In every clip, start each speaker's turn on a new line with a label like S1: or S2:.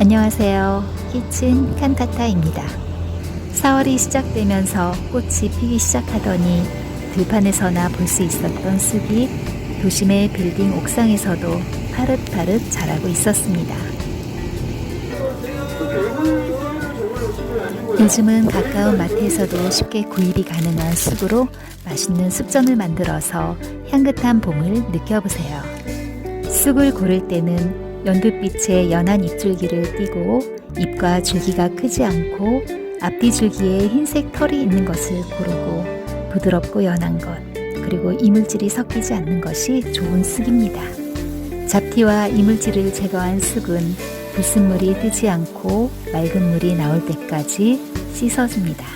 S1: 안녕하세요. 키친 칸타타입니다. 4월이 시작되면서 꽃이 피기 시작하더니 들판에서나 볼 수 있었던 쑥이 도심의 빌딩 옥상에서도 파릇파릇 자라고 있었습니다. 요즘은 가까운 마트에서도 쉽게 구입이 가능한 쑥으로 맛있는 쑥전을 만들어서 향긋한 봄을 느껴보세요. 쑥을 고를 때는 연두빛의 연한 잎줄기를 띄고 잎과 줄기가 크지 않고 앞뒤 줄기에 흰색 털이 있는 것을 고르고 부드럽고 연한 것 그리고 이물질이 섞이지 않는 것이 좋은 쑥입니다. 잡티와 이물질을 제거한 쑥은 불순물이 뜨지 않고 맑은 물이 나올 때까지 씻어줍니다.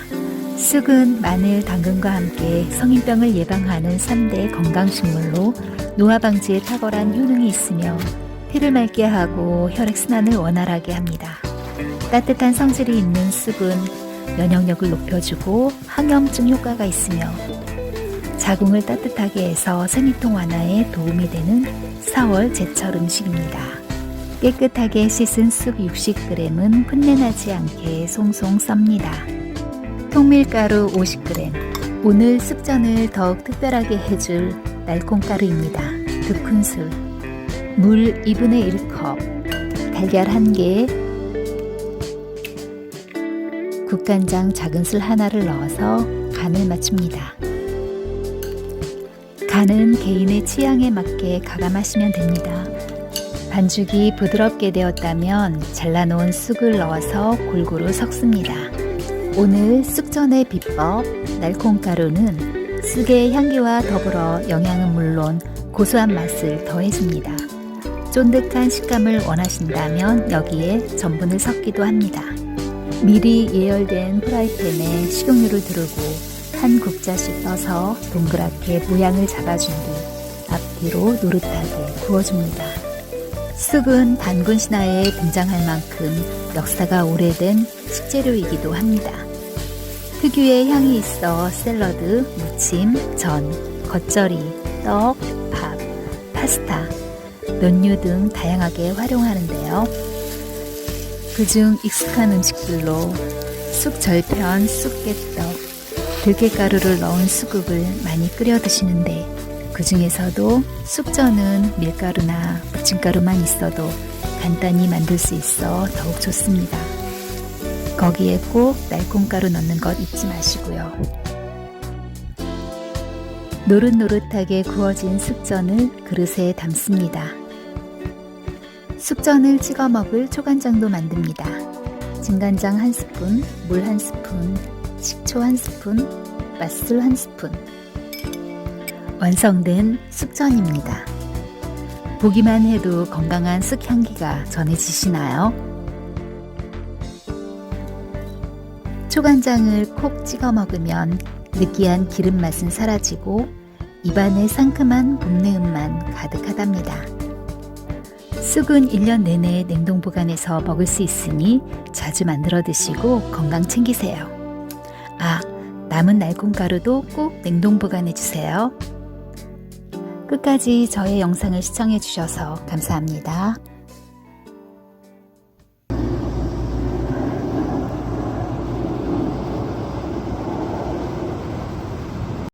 S1: 쑥은 마늘, 당근과 함께 성인병을 예방하는 3대 건강식물로 노화 방지에 탁월한 효능이 있으며 피를 맑게 하고 혈액순환을 원활하게 합니다. 따뜻한 성질이 있는 쑥은 면역력을 높여주고 항염증 효과가 있으며 자궁을 따뜻하게 해서 생리통 완화에 도움이 되는 4월 제철 음식입니다. 깨끗하게 씻은 쑥 60g은 풋내나지 않게 송송 썹니다. 통밀가루 50g 오늘 쑥전을 더욱 특별하게 해줄 날콩가루입니다. 2큰술 물 2분의 1컵, 달걀 1개, 국간장 작은 술 하나를 넣어서 간을 맞춥니다. 간은 개인의 취향에 맞게 가감하시면 됩니다. 반죽이 부드럽게 되었다면 잘라놓은 쑥을 넣어서 골고루 섞습니다. 오늘 쑥전의 비법 날콩가루는 쑥의 향기와 더불어 영양은 물론 고소한 맛을 더해줍니다. 쫀득한 식감을 원하신다면 여기에 전분을 섞기도 합니다. 미리 예열된 프라이팬에 식용유를 두르고 한 국자씩 떠서 동그랗게 모양을 잡아준 뒤 앞뒤로 노릇하게 구워줍니다. 쑥은 단군 신화에 등장할 만큼 역사가 오래된 식재료이기도 합니다. 특유의 향이 있어 샐러드, 무침, 전, 겉절이, 떡, 밥, 파스타, 면류 등 다양하게 활용하는데요. 그중 익숙한 음식들로 쑥절편, 쑥개떡, 들깨가루를 넣은 수국을 많이 끓여 드시는데 그 중에서도 쑥전은 밀가루나 부침가루만 있어도 간단히 만들 수 있어 더욱 좋습니다. 거기에 꼭 날콩가루 넣는 것 잊지 마시고요. 노릇노릇하게 구워진 쑥전을 그릇에 담습니다. 쑥전을 찍어 먹을 초간장도 만듭니다. 진간장 한 스푼, 물 한 스푼, 식초 한 스푼, 맛술 한 스푼. 완성된 쑥전입니다. 보기만 해도 건강한 쑥 향기가 전해지시나요? 초간장을 콕 찍어 먹으면 느끼한 기름 맛은 사라지고 입안에 상큼한 봄내음만 가득하답니다. 쑥은 1년 내내 냉동 보관해서 먹을 수 있으니 자주 만들어 드시고 건강 챙기세요. 아, 남은 날콩가루도 꼭 냉동 보관해 주세요. 끝까지 저의 영상을 시청해 주셔서 감사합니다.